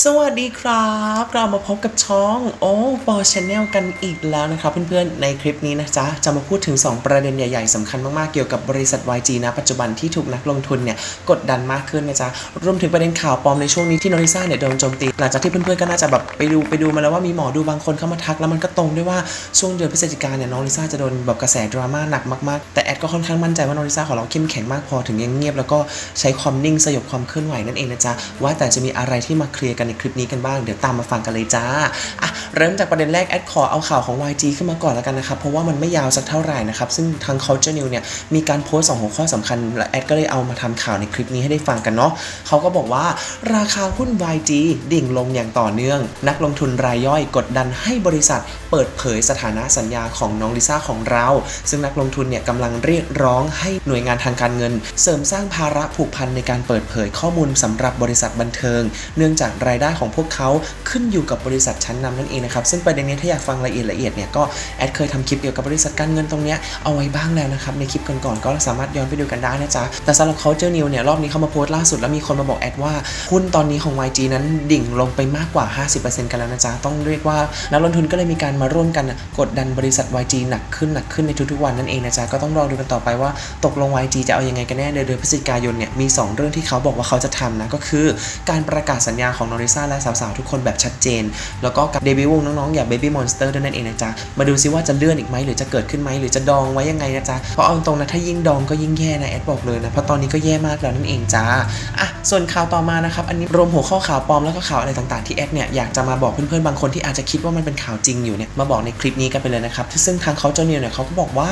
สวัสดีครับ เรามาพบกับช่องโอ้ปอชแนลกันอีกแล้วนะครับเพื่อนๆในคลิปนี้นะจ๊ะ จะมาพูดถึง 2 ประเด็นใหญ่ๆสำคัญมากๆ เกี่ยวกับบริษัท YG นะปัจจุบันที่ถูกนักลงทุนเนี่ยกดดันมากขึ้นนะจ๊ะ รวมถึงประเด็นข่าวปลอมในช่วงนี้ที่น้องลิซ่าเนี่ยโดนโจมตี หลังจากที่เพื่อนๆก็น่าจะแบบไปดูไปดูมาแล้วว่ามีหมอดูบางคนเข้ามาทักแล้วมันก็ตรงด้วยว่าช่วงเดือนพฤศจิกายนเนี่ยน้องลิซ่าจะโดนแบบกระแสดราม่าหนักมากๆแต่แอดก็ค่อนข้างมั่นใจว่านองลิซ่าของเราเข้มแข็งมากพอถึงยังเงียบแล้วก็ใช้ความนิ่งสยบความเคลื่อนไหวนั่นเองนะจ๊ะว่าแต่จะมีอะไรที่มาเคลียร์กันในคลิปนี้กันบ้าง เดี๋ยวตามมาฟังกันเลยจ้าอะเริ่มจากประเด็นแรกแอดขอเอาข่าวของ YG ขึ้นมาก่อนแล้วกันนะครับ เพราะว่ามันไม่ยาวสักเท่าไหร่นะครับ ซึ่งทาง Culture News เนี่ยมีการโพสต์สองหัวข้อสำคัญและแอดก็เลยเอามาทำข่าวในคลิปนี้ให้ได้ฟังกันเนาะเขาก็บอกว่าราคาหุ้น YG ดิ่งลงอย่างต่อเนื่อง นักลงทุนรายย่อยกดดันให้บริษัท เปิดเผยสถานะสัญญาของน้องลิซ่าของเรา ซึ่งนักลงทุนเนี่ยกำลังเรียกร้องให้หน่วยงานทางการเงิน เสริมสร้างภาระผูกพันในการเปิดเผยข้อมูลสำหรับบริษัทบันเทิง เนื่องจากรายได้ของพวกเขาขึ้นอยู่กับบริษัทชั้นนำนั่นเองนะครับซึ่งประเด็นนี้ถ้าอยากฟังรายละเอียดละเอียดเนี่ยก็แอดเคยทำคลิปเกี่ยวกับบริษัทการเงินตรงเนี้ยเอาไว้บ้างแล้วนะครับในคลิปก่อนๆก็สามารถย้อนไปดูกันได้นะจ๊ะแต่สำหรับ Culture News เนี่ยรอบนี้เขามาโพสต์ล่าสุดแล้วมีคนมาบอกแอดว่าหุ้นตอนนี้ของ YG นั้นดิ่งลงไปมากกว่า 50%กันแล้วนะจ๊ะต้องเรียกว่านักลงทุนก็เลยมีการมาร่วมกันกดดันบริษัท YG หนักขึ้นหนักขึ้นในทุกๆวันนั่นเองนะจ๊ะก็ต้องรอดูกันต่อไปว่าตกลง YG จะเอายังไงกันแน่เดือนพฤศจิกายนเนี่ยมี 2 เรื่องที่เขาบอกว่าเขาจะทำนะก็คือการประกาศสัญญาของนอริซ่าและสาวๆทุกคนแบบชัดเจน แล้วก็กับเดบิวต์วงน้องๆอย่าง Baby Monster ด้วยนั่นเองนะจ๊ะมาดูซิว่าจะเลื่อนอีกไหมหรือจะเกิดขึ้นไหมหรือจะดองไว้ยังไงนะจ๊ะเพราะเอาตรงนะถ้ายิ่งดองก็ยิ่งแย่นะแอดบอกเลยนะเพราะตอนนี้ก็แย่มากแล้วนั่นเองจ้าอะส่วนข่าวต่อมานะครับอันนี้รวมหัวข้อข่าวปลอมแล้วก็ข่าวอะไรต่างๆที่แอดเนี่ยอยากจะมาบอกเพื่อนๆบางคนที่อาจจะคิดว่ามันเป็นข่าวจริงอยู่เนี่ยมาบอกในคลิปนี้กันไปเลยนะครับซึ่งทางเขาเจ้าเนี่ยเนี่ยเขาก็บอกว่า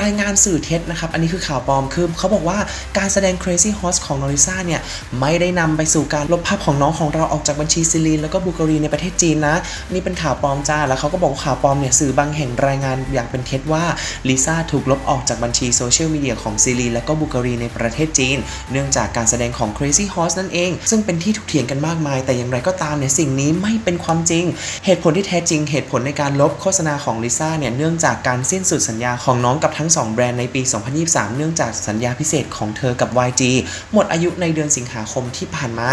รายงานสื่อเท็จนะครับอันนี้คือข่าวปลอมคือเขาบอกว่าการแสดง Crazy Horse ของนอริซ่าเนี่ยไม่ได้นำไปสู่การลบภาพของน้องของเราออกจากบัญชีซิลีนแล้วก็บูการีในประเทศจีนนะนี่เป็นข่าวปลอมจ้าแล้วเขาก็บอกข่าวปลอมเนี่ยสื่อบางแห่งรายงานอย่างเป็นเท็จว่าลิซ่าถูกลบออกจากบัญชีโซเชียลมีเดียของซิลีนแล้วก็บูการีในประเทศจีน เนื่องจากการแสดงของ Crazy Horse นั่นเอง ซึ่งเป็นที่ถกเถียงกันมากมาย แต่อย่างไรก็ตามเนี่ยสิ่งนี้ไม่เป็นความจริง เหตุผลที่แท้จริงเหตุผลในการลบโฆษณาของลิซ่าเนี่ยเนื่องจากการสิ้นสุดสัญญาของน้องกับทั้ง 2 แบรนด์ในปี 2023 เนื่องจากสัญญาพิเศษของเธอกับ YG หมดอายุในเดือนสิงหาคมที่ผ่านมา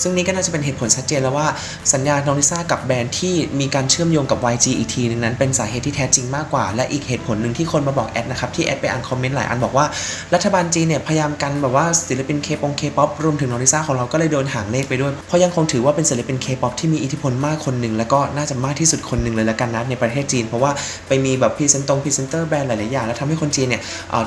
ซึ่งนี่ก็น่าจะเป็นเหตุผลชัดเจนแล้วว่าสัญญาน้องลิซ่ากับแบรนด์ที่มีการเชื่อมโยงกับ YG อีกทีนึงนั้นเป็นสาเหตุที่แท้จริงมากกว่า และอีกเหตุผลหนึ่งที่คนมาบอกแอดนะครับที่แอดไปอ่านคอมเมนต์หลายอันบอกว่ารัฐบาลจีนเนี่ยพยายามกันแบบว่าศิลปินเคปงเคป๊อปรวมถึงน้องลิซ่าของเราก็เลยโดนหางเลขไปด้วยเพราะยังคงถือว่าเป็นศิลปินเคป๊อปที่มีอิทธิพลมากคนหนึ่งแล้วก็น่าจะมากที่สุดคนหนึ่งเลยละกันนะในประเทศจีน เพราะว่าไปมีแบบพรีเซนต์ตรงพรีเซนเตอร์แบรนด์หลาย ๆ อย่าง แล้วทำให้คนจีนเนี่ย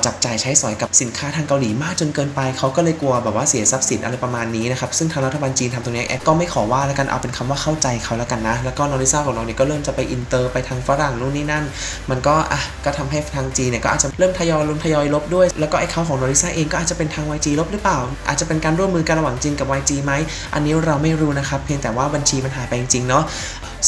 จับจ่ายใช้สอยกับสินค้าทางเกาหลีมากจนเกินไป เขาก็เลยกลัวแบบว่าเสียทรัพย์สินอะไรประมาณนี้นะครับ ซึ่งทางรัฐบาลจีนทำตรงนี้แอดก็ไม่ขอว่าแล้วกันเอาเป็นคำว่าเข้าใจเขาแล้วกันนะ แล้วก็นองลิซ่าของเราเนี่ยก็เริ่มจะไปอินเตอร์ไปทางฝรั่งนู่นนี่นั่น มันก็อะก็ทำให้ทางจีนเนี่ยก็อาจจะเริ่มทยอยลงทยอยลบด้วย แล้วก็ไอ้เขาของโนริซ่าเองก็อาจจะเป็นทาง YG ลบหรือเปล่า อาจจะเป็นการร่วมมือกันระหว่างจีนกับ YG ไหมอันนี้เราไม่รู้นะครับเพียงแต่ว่าบัญชีมันหายไปจริงๆเนาะ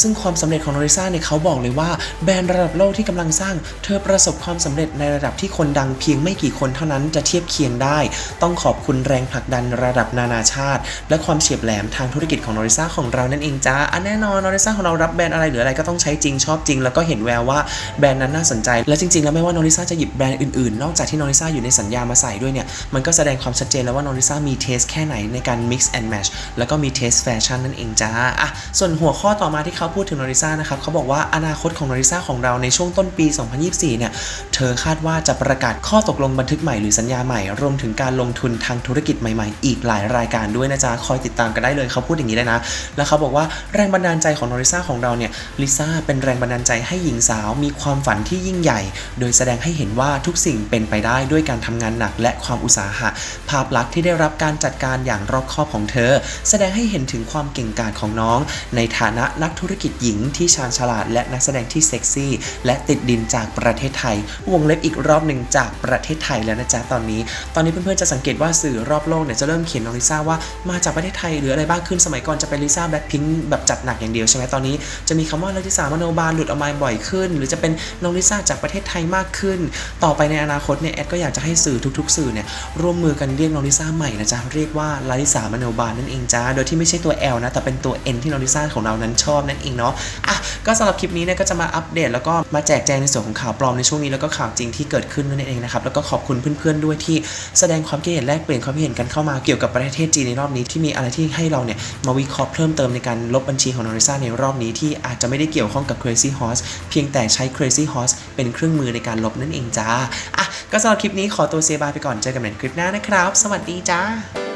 ซึ่งความสำเร็จของโนริซ่าเนี่ยเขาบอกเลยว่าแบรนด์ระดับโลกที่กำลังสร้าง เธอประสบความสำเร็จในระดับที่คนดังเพียงไม่กี่คนเท่านั้นจะเทียบเคียงได้ ต้องขอบคุณแรงผลักดันระดับนานาชาติ และความเฉียบแหลมทางธุรกิจของโนริซ่าของเรานั่นเองจ้าอันแน่นอนโนริซ่าของเรารับแบรนด์อะไรหรืออะไรก็ต้องใช้จริงชอบจริง แล้วก็เห็นแววว่าแบรนด์นั้นน่าสนใจ และจริงๆ แล้วไม่ว่าโนริซ่าจะหยิบแบรนด์อื่นๆ นอกจากที่โนริซ่าอยู่ในสัญญามาใส่ด้วยเนี่ยมันก็แสดงความชัดเจนแล้วว่าโนริซ่ามีเทสแค่ไหนในการ mix and match แล้วก็มีเทสแฟชั่นนั่นเองจ้าอะส่วนหัวข้อต่อมาที่เขาพูดถึงโนริซ่านะครับเขาบอกว่าอนาคตของโนริซ่าของเราในช่วงต้นปี 2024 เนี่ย เธอคาดว่าจะประกาศข้อตกลงบันทึกใหม่หรือสัญญาใหม่ รวมถึงการลงทุนทางธุรกิจใหม่ๆ อีกหลายรายการด้วยนะจ๊ะ คอยติดตามกันได้เลยเขาพูดอย่างนี้เลยนะ แล้วเขาบอกว่าแรงบันดาลใจของโนริซ่าของเราเนี่ย ลิซ่าเป็นแรงบันดาลใจให้หญิงสาวมีความฝันที่ยิ่งใหญ่ โดยแสดงให้เห็นว่าทุกสิ่งเป็นไปได้ด้วยการทำงานหนักและความอุตสาหะ ภาพลักษณ์ที่ได้รับการจัดการอย่างรอบคอบของเธอ แสดงให้เห็นถึงความเก่งกาจของน้อง ในฐานะนักธุรกิจหญิงที่ชาญฉลาด และนักแสดงที่เซ็กซี่ และติดดินจากประเทศไทย วงเล็บอีกรอบหนึ่งจากประเทศไทยแล้วนะจ๊ะตอนนี้ ตอนนี้เพื่อนๆจะสังเกตว่าสื่อรอบโลกเนี่ยจะเริ่มเขียนน้องลิซ่าว่ามาจากประเทศไทยหรืออะไรบ้างขึ้นสมัยก่อนจะเป็นลิซ่าแบล็คพิงค์แบบจัดหนักอย่างเดียวใช่ไหมตอนนี้จะมีคำว่าลิซ่ามโนบาลหลุดออกมาบ่อยขึ้น หรือจะเป็นน้องลิซ่าจากประเทศไทยมากขึ้น ต่อไปในอนาคตเนี่ยแอดก็อยากจะให้สื่อทุก ๆ สื่อเนี่ยร่วมมือกันเรียกน้องลิซ่าใหม่นะจ๊ะเรียกว่าลาลิสามโนบาลนั่นเองจ้าโดยที่ไม่ใช่ตัว L นะแต่เป็นตัว N ที่น้องลิซ่าของเรานั้นชอบนั่นเองนเองเนาะอะก็สำหรับคลิปนี้เนี่ยก็จะมาอัปเดต แล้วก็มาแจกแจงในส่วนของข่าวปลอมในช่วงนี้แล้วก็ข่าวจริงที่เกิดขึ้นนั่นเองนะครับแล้วก็ขอบคุณเพื่อนๆด้วยที่แสดงความคิดเห็นแลกเปลี่ยนความคิดเห็นกันเข้ามาเกี่ยวกับประเทศจีนในรอบนี้ที่มีอะไรที่ให้เราเนี่ยมาวิเคราะห์เพิ่มเติมในการลบบัญชีของนอริซาในรอบนี้ที่อาจจะไม่ได้เกี่ยวข้องกับ Crazy Horse เพียงแต่ใช้ Crazy Horse เป็นเครื่องมือในการลบนั่นเองจ้าอะก็สำหรับคลิปนี้ขอตัวเซบายไปก่อนเจอกันใหม่ในคลิปหน้านะครับ สวัสดีจ้า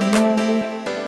home.